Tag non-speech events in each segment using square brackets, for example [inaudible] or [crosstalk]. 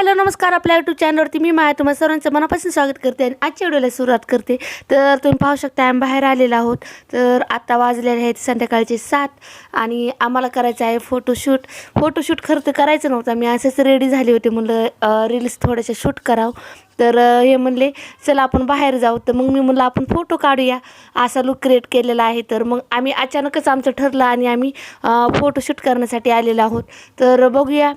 Hello नमस्कार आपल्या YouTube चॅनलवरती मी माया तुम्हाला सर्वांचं मनापासून स्वागत करते आणि आजच्या व्हिडिओला सुरुवात करते. तर तुम्ही पाहू शकता आम्ही बाहेर आलेलो आहोत. तर आत्ता वाजलेले आहेत संध्याकाळचे सात आणि आम्हाला करायचं आहे फोटोशूट फोटोशूट खरं तर करायचं नव्हतं. मी असंच रेडी झाले होते म्हणलं रील्स थोड्याशा शूट करावं. तर हे म्हणले चला आपण बाहेर जाऊ. तर मग मी म्हणलं आपण फोटो काढूया. असा लुक क्रिएट केलेला आहे. तर मग आम्ही अचानकच आमचं ठरलं आणि आम्ही फोटोशूट करण्यासाठी आलेलो आहोत. तर बघूया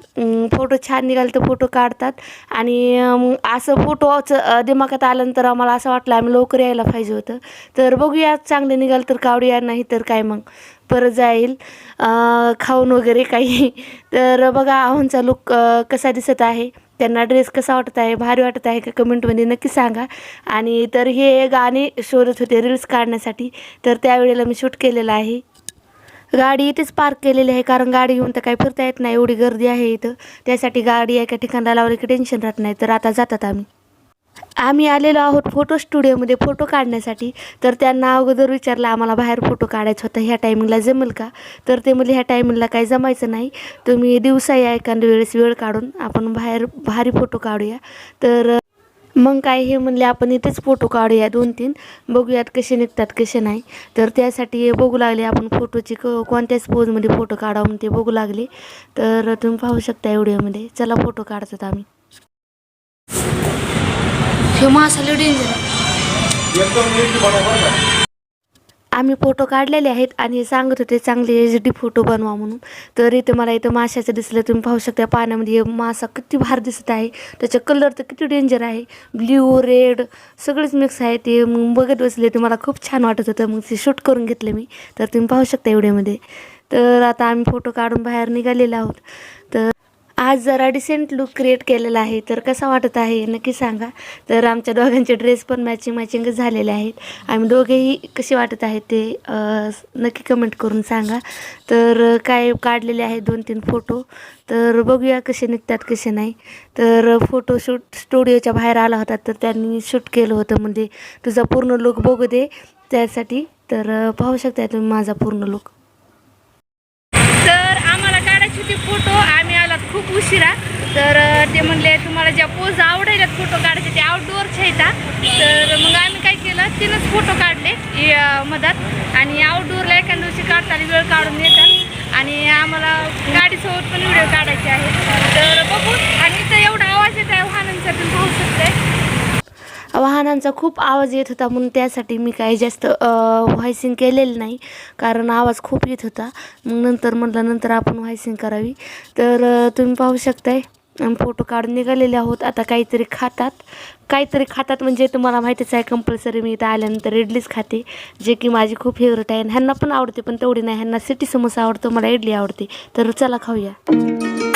फोटो छान निघाले तर फोटो काढतात. आणि मग असं फोटोचं दिमागात आल्यानंतर आम्हाला असं वाटलं आम्ही लवकर यायला पाहिजे होतं. तर बघूया चांगले निघाल तर काढूया नाही तर काय मग. परत जाईल. खाऊन वगैरे काही. तर बघा आहोंचा लुक कसा दिसत आहे. त्यांना ड्रेस कसा वाटत आहे भारी वाटत आहे का कमेंटमध्ये नक्की सांगा. आणि तर हे गाणे शोधत होते रील्स काढण्यासाठी. तर त्यावेळेला मी शूट केलेलं आहे. गाडी इथेच पार्क केलेली आहे कारण गाडी घेऊन तर काही फिरता येत नाही. एवढी गर्दी आहे इथं. त्यासाठी गाडी एका ठिकाणाला लावली की टेन्शन राहत नाही. तर आता जातात आम्ही. आम्ही आलेलो आहोत फोटो स्टुडिओमध्ये फोटो काढण्यासाठी. तर त्यांना अगोदर विचारलं आम्हाला बाहेर फोटो काढायचा होता ह्या टायमिंगला जमेल का? तर ते म्हणजे ह्या टायमिंगला काही जमायचं नाही. तुम्ही दिवसा या एखाद्या वेळेस वेळ काढून आपण बाहेर भारी फोटो काढूया. तर मग काय हे म्हणले आपण इथेच फोटो काढूया दोन तीन बघूयात कसे निघतात कसे नाही. तर त्यासाठी बघू लागले आपण फोटोची क कोणत्याच पोजमध्ये फोटो काढावं ते बघू लागले. तर तुम्ही पाहू शकता व्हिडिओमध्ये चला फोटो काढतात आम्ही. हे मासाला डेंजर आम्ही फोटो काढलेले आहेत आणि हे सांगत होते चांगले एच डी फोटो बनवा म्हणून. तर इथे मला इथं माशाचं दिसलं तुम्ही पाहू शकता पाण्यामध्ये हे मासा किती भार दिसत आहे. त्याचा कलर तर किती डेंजर आहे. ब्ल्यू रेड सगळेच मिक्स आहे ते मग बघत बसले ते मला खूप छान वाटत होतं. मग ते शूट करून घेतले मी. तर तुम्ही पाहू शकता एवढ्यामध्ये. तर आता आम्ही फोटो काढून बाहेर निघालेलो आहोत. तर आज जरा डिसेंट लुक क्रिएट केलेला आहे. तर कसा वाटत आहे? नक्की सांगा. तर आमच्या दोघांचे ड्रेस पण मॅचिंग मॅचिंग झालेले आहेत. आम्ही दोघेही कसे वाटत आहेत ते नक्की कमेंट करून सांगा. तर काय काढलेले आहेत दोन तीन फोटो तर बघूया कसे निघतात कसे नाही. तर फोटोशूट स्टुडिओच्या बाहेर आला होता तर त्यांनी शूट केलं होतं. म्हणजे तुझा पूर्ण लुक बघू दे. त्यासाठी तर पाहू शकता तुम्ही माझा पूर्ण लुक तर आम्हाला काढायचे होते फोटो आम्ही खूप उशिरा. तर ते म्हणले तुम्हाला ज्या पोज आवडायला फोटो काढायचे ते आउटडोअरच्या आहेत तर मग आम्ही काय केलं तिनंच फोटो काढले मधात. आणि आउटडोअरला एखाद्या दिवशी काढताना वेळ काढून येतात आणि आम्हाला गाडीसोबत पण व्हिडिओ काढायचे आहेत. तर बघू. आणि इथं एवढा आवाज येत आहे वाहनांचा तुम्ही पाहू शकताय. वाहनांचा खूप आवाज येत होता म्हणून त्यासाठी मी काही जास्त व्हॉइसिंग केलेलं नाही. कारण आवाज खूप येत होता. मग नंतर म्हटलं नंतर आपण व्हॉइसिंग करावी. तर तुम्ही पाहू शकताय फोटो काढून निघालेले आहोत. आता काहीतरी खातात. काहीतरी खातात म्हणजे तुम्हाला माहितीच आहे कंपल्सरी मी इथं आल्यानंतर इडलीच खाते. जे की माझी खूप फेवरेट आहे ह्यांना पण आवडते पण तेवढी नाही. ह्यांना सिटी समोसा आवडतो मला इडली आवडते. तर चला खाऊया.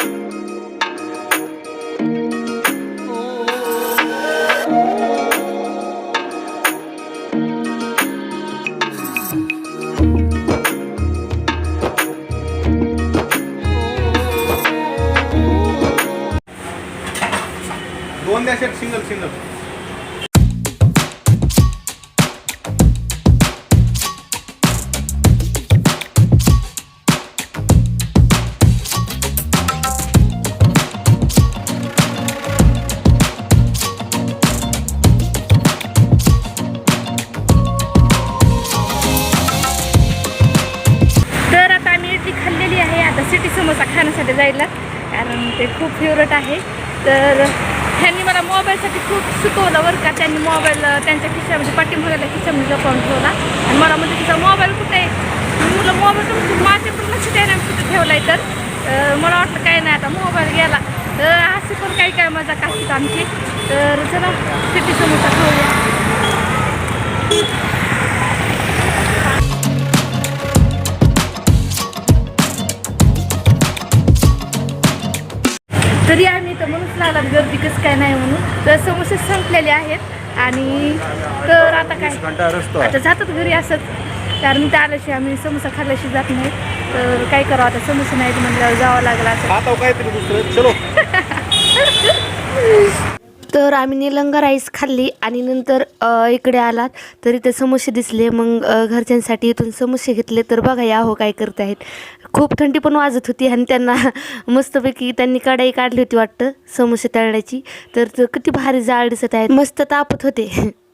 दोन द्या शेट सिंगल सिंगल तर आता आम्ही इडली खाल्लेली आहे आता सिटी समोसा खाण्यासाठी जायला कारण ते खूप फेवरेट आहे. तर ह्यांनी मला मोबाईलसाठी खूप शिकवलं बरं का. त्यांनी मोबाईल त्यांच्या खिशामध्ये पाठीमागायला खिशामध्ये लपवून ठेवला. आणि मला म्हणजे तिचा मोबाईल कुठे आहे? मोबाईल तुमचं म्हणजे माझे पण लक्ष द्यायला कुठे ठेवला आहे तर मला वाटलं काय नाही आता मोबाईल गेला. तर अशी पण काही काय मजा असतात आमची. तर चला सिटी समोसा खाऊया तरी आम्ही तर म्हणूच लागला गर्दी कसं काय नाही म्हणून. तर समोसे संपलेले आहेत. आणि तर आता काय? आता जातात घरी असंच कारण इथं आल्याशिवाय आम्ही समोसा खाल्ल्याशी जात नाही. तर काय करावं आता? समोसा नाहीत म्हणल्यावर जावं लागलं असं. काहीतरी दुसरं. चलो. [laughs] तर आम्ही निलंगा राईस खाल्ली आणि नंतर इकडे आलात. तर इथे समोसे दिसले. मग घरच्यांसाठी इथून समोसे घेतले. तर बघा या हो काय करत आहेत खूप थंडी पण वाजत होती आणि त्यांना [laughs] मस्तपैकी त्यांनी कढाई काढली होती वाटतं समोसे तळण्याची. तर किती भारी जाळ दिसत आहेत. मस्त तापत होते. [laughs]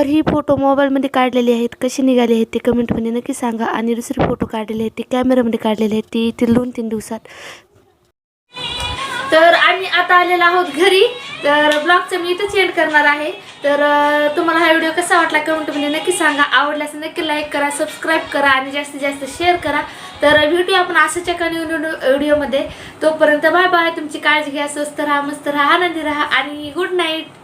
तर ही फोटो मोबाईलमध्ये काढलेली आहेत. कशी निघाली आहेत ते कमेंटमध्ये नक्की सांगा. आणि दुसरे फोटो काढलेले आहेत ते कॅमेरामध्ये काढलेले आहेत ती येथील दोन तीन दिवसात. तर आम्ही आता आलेलो आहोत घरी. तर ब्लॉगचं मी इथंच एंड करणार आहे. तर तुम्हाला हा व्हिडिओ कसा वाटला कमेंटमध्ये नक्की सांगा. आवडल्यास नक्की लाईक करा सबस्क्राईब करा आणि जास्तीत जास्त शेअर करा. तर व्हिडिओ आपण असंच एका व्हिडिओमध्ये तोपर्यंत बाय बाय तुमची काळजी घ्या स्वस्त राहा मस्त राहा आनंदी राहा आणि गुड नाईट